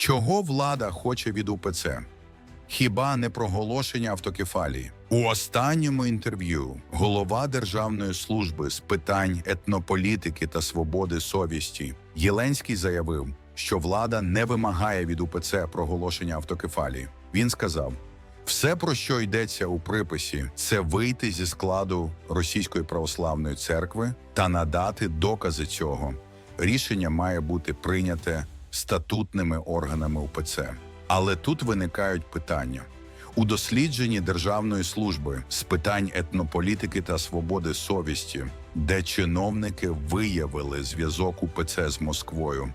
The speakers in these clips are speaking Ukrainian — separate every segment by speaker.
Speaker 1: Чого влада хоче від УПЦ? Хіба не проголошення автокефалії? У останньому інтерв'ю голова Державної служби з питань етнополітики та свободи совісті Єленський заявив, що влада не вимагає від УПЦ проголошення автокефалії. Він сказав: все, про що йдеться у приписі, це вийти зі складу Російської православної церкви та надати докази цього. Рішення має бути прийняте статутними органами УПЦ. Але тут виникають питання. У дослідженні Державної служби з питань етнополітики та свободи совісті, де чиновники виявили зв'язок УПЦ з Москвою,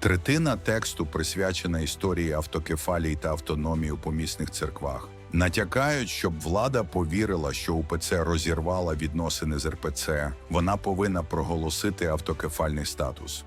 Speaker 1: Третина тексту присвячена історії автокефалії та автономії у помісних церквах. Натякають, щоб влада повірила, що УПЦ розірвала відносини з РПЦ, вона повинна проголосити автокефальний статус.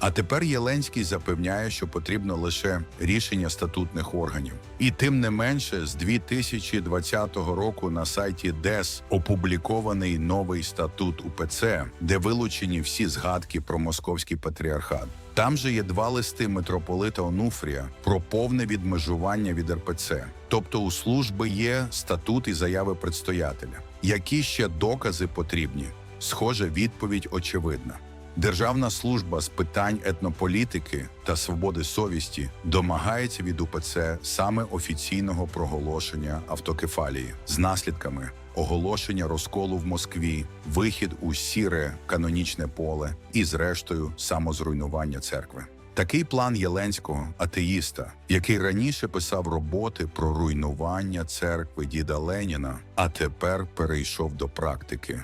Speaker 1: А тепер Єленський запевняє, що потрібно лише рішення статутних органів. І тим не менше, з 2020 року на сайті ДЕС опублікований новий статут УПЦ, де вилучені всі згадки про московський патріархат. Там же є два листи митрополита Онуфрія про повне відмежування від РПЦ. Тобто у служби є статут і заяви предстоятеля. Які ще докази потрібні? Схоже, відповідь очевидна. Державна служба з питань етнополітики та свободи совісті домагається від УПЦ саме офіційного проголошення автокефалії з наслідками оголошення розколу в Москві, вихід у сіре канонічне поле і, зрештою, самозруйнування церкви. Такий план Єленського, атеїста, який раніше писав роботи про руйнування церкви діда Леніна, а тепер перейшов до практики.